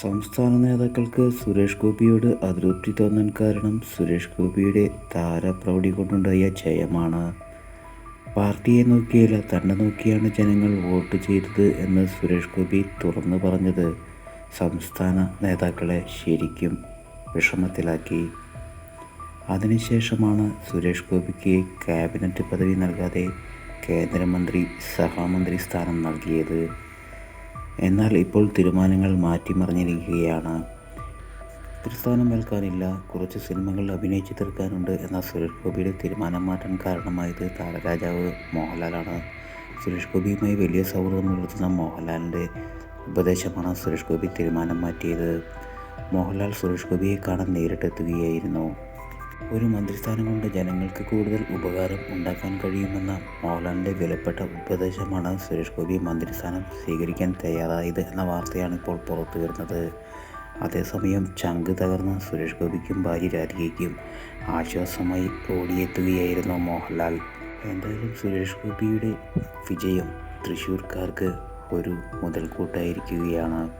സംസ്ഥാന നേതാക്കൾക്ക് സുരേഷ് ഗോപിയോട് അതൃപ്തി തോന്നാൻ കാരണം സുരേഷ് ഗോപിയുടെ താരപ്രൗഢി കൊണ്ടുണ്ടായ ജയമാണ്. പാർട്ടിയെ നോക്കിയല്ല തന്നെ നോക്കിയാണ് ജനങ്ങൾ വോട്ട് ചെയ്തത് എന്ന് സുരേഷ് ഗോപി തുറന്നു പറഞ്ഞത്. സംസ്ഥാന നേതാക്കളെ ശരിക്കും വിഷമത്തിലാക്കി. അതിനുശേഷമാണ് സുരേഷ് ഗോപിക്ക് ക്യാബിനറ്റ് പദവി നൽകാതെ കേന്ദ്രമന്ത്രി സഹമന്ത്രി സ്ഥാനം നൽകിയത്. എന്നാൽ ഇപ്പോൾ തീരുമാനങ്ങൾ മാറ്റിമറിഞ്ഞിരിക്കുകയാണ്. പ്രസ്ഥാനം ഏൽക്കാനില്ല. കുറച്ച് സിനിമകൾ അഭിനയിച്ച് തീർക്കാനുണ്ട് എന്ന സുരേഷ് ഗോപിയുടെ തീരുമാനം മാറ്റാൻ കാരണമായത് താരരാജാവ് മോഹൻലാലാണ്. സുരേഷ് ഗോപിയുമായി വലിയ സൗഹൃദം പുലർത്തുന്ന മോഹൻലാലിന്റെ ഉപദേശമാണ് സുരേഷ് ഗോപി തീരുമാനം മാറ്റിയത്. മോഹൻലാൽ സുരേഷ് ഗോപിയെ കാണാൻ നേരിട്ടെത്തുകയായിരുന്നു. ഒരു മന്ത്രിസ്ഥാനം കൊണ്ട് ജനങ്ങൾക്ക് കൂടുതൽ ഉപകാരം ഉണ്ടാക്കാൻ കഴിയുമെന്ന മോഹൻലാലിന്റെ വിലപ്പെട്ട ഉപദേശമാണ് സുരേഷ് ഗോപി മന്ത്രിസ്ഥാനം സ്വീകരിക്കാൻ തയ്യാറായത് എന്ന വാർത്തയാണ് ഇപ്പോൾ പുറത്തു വരുന്നത്. അതേസമയം ചങ്ക് തകർന്ന സുരേഷ് ഗോപിക്കും ഭാര്യ രാധികയ്ക്കും ആശ്വാസമായി ഓടിയെത്തുകയായിരുന്നു മോഹൻലാൽ. എന്തായാലും സുരേഷ് ഗോപിയുടെ വിജയം തൃശ്ശൂർക്കാർക്ക് ഒരു മുതൽക്കൂട്ടായിരിക്കുകയാണ്.